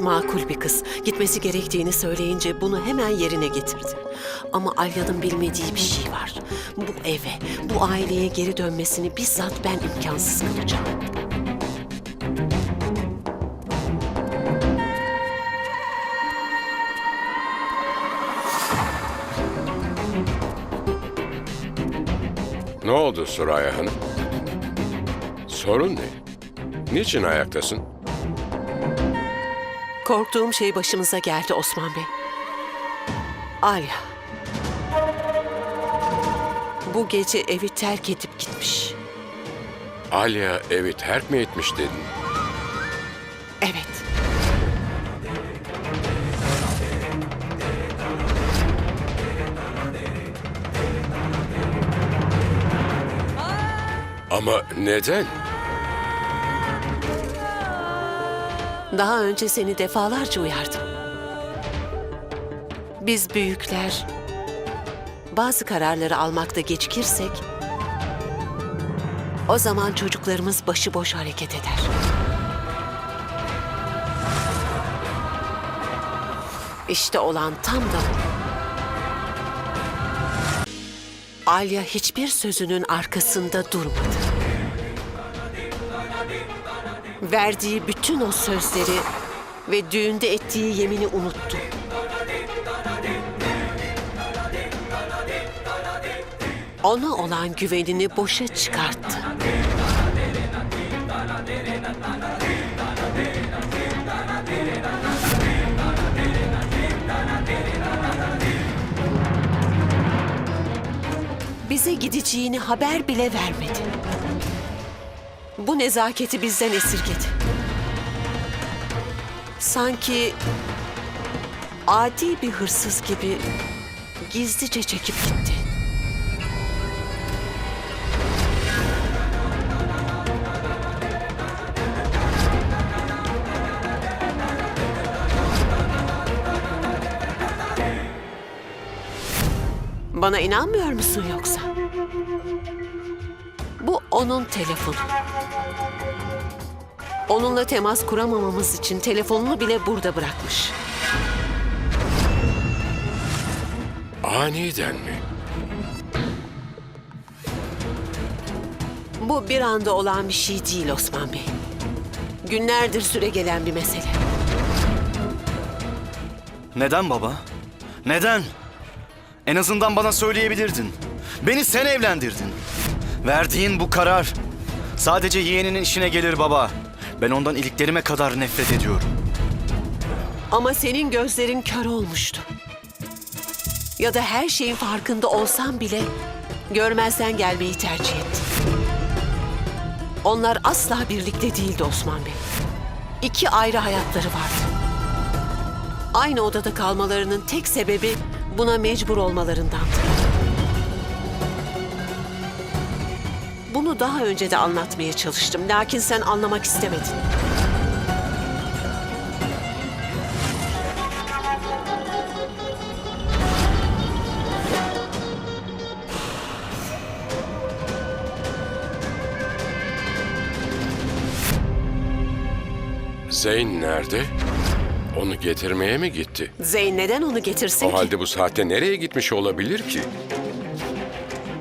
Makul bir kız. Gitmesi gerektiğini söyleyince bunu hemen yerine getirdi. Ama Alya'nın bilmediği bir şey var. Bu eve, bu aileye geri dönmesini bizzat ben imkansız kılacağım. Ne oldu Suraya Hanım? Sorun ne? Niçin ayaktasın? Korktuğum şey başımıza geldi Osman Bey. Alya. Bu gece evi terk edip gitmiş. Alya evi terk mi etmiş dedin? Evet. Ama neden? Daha önce seni defalarca uyardım. Biz büyükler bazı kararları almakta gecikirsek o zaman çocuklarımız başıboş hareket eder. İşte olan tam da. Alya hiçbir sözünün arkasında durmadı. Verdiği bütün o sözleri ve düğünde ettiği yemini unuttu. Ona olan güvenini boşa çıkarttı. Bize gideceğini haber bile vermedi. Bu nezaketi bizden esirgedi. Sanki adi bir hırsız gibi gizlice çekip gitti. Bana inanmıyor musun yoksa? Bu onun telefonu. Onunla temas kuramamamız için telefonunu bile burada bırakmış. Aniden mi? Bu bir anda olan bir şey değil Osman Bey. Günlerdir süre gelen bir mesele. Neden baba? Neden? En azından bana söyleyebilirdin. Beni sen evlendirdin. Verdiğin bu karar sadece yeğeninin işine gelir baba. Ben ondan iliklerime kadar nefret ediyorum. Ama senin gözlerin kör olmuştu. Ya da her şeyin farkında olsan bile görmezden gelmeyi tercih ettin. Onlar asla birlikte değildi Osman Bey. İki ayrı hayatları vardı. Aynı odada kalmalarının tek sebebi buna mecbur olmalarındandı. Bunu daha önce de anlatmaya çalıştım. Lakin sen anlamak istemedin. Zeyn nerede? Onu getirmeye mi gitti? Zeyn neden onu getirsin O ki? halde bu saatte nereye gitmiş olabilir ki?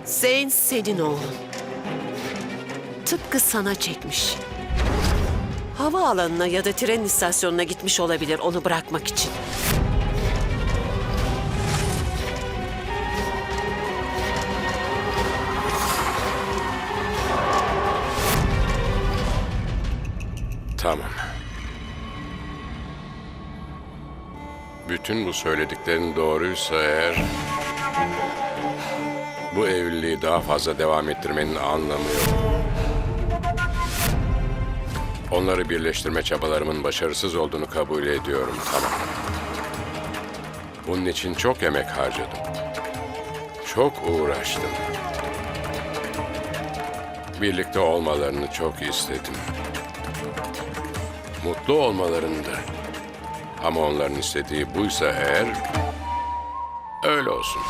Zeyn senin oğlun. Tıpkı sana çekmiş. Havaalanına ya da tren istasyonuna gitmiş olabilir onu bırakmak için. Tamam. Bütün bu söylediklerin doğruysa eğer... Bu evliliği daha fazla devam ettirmenin anlamı yok. Onları birleştirme çabalarımın başarısız olduğunu kabul ediyorum, tamam. Bunun için çok emek harcadım. Çok uğraştım. Birlikte olmalarını çok istedim. Mutlu olmalarını da. Ama onların istediği buysa eğer... Öyle olsun.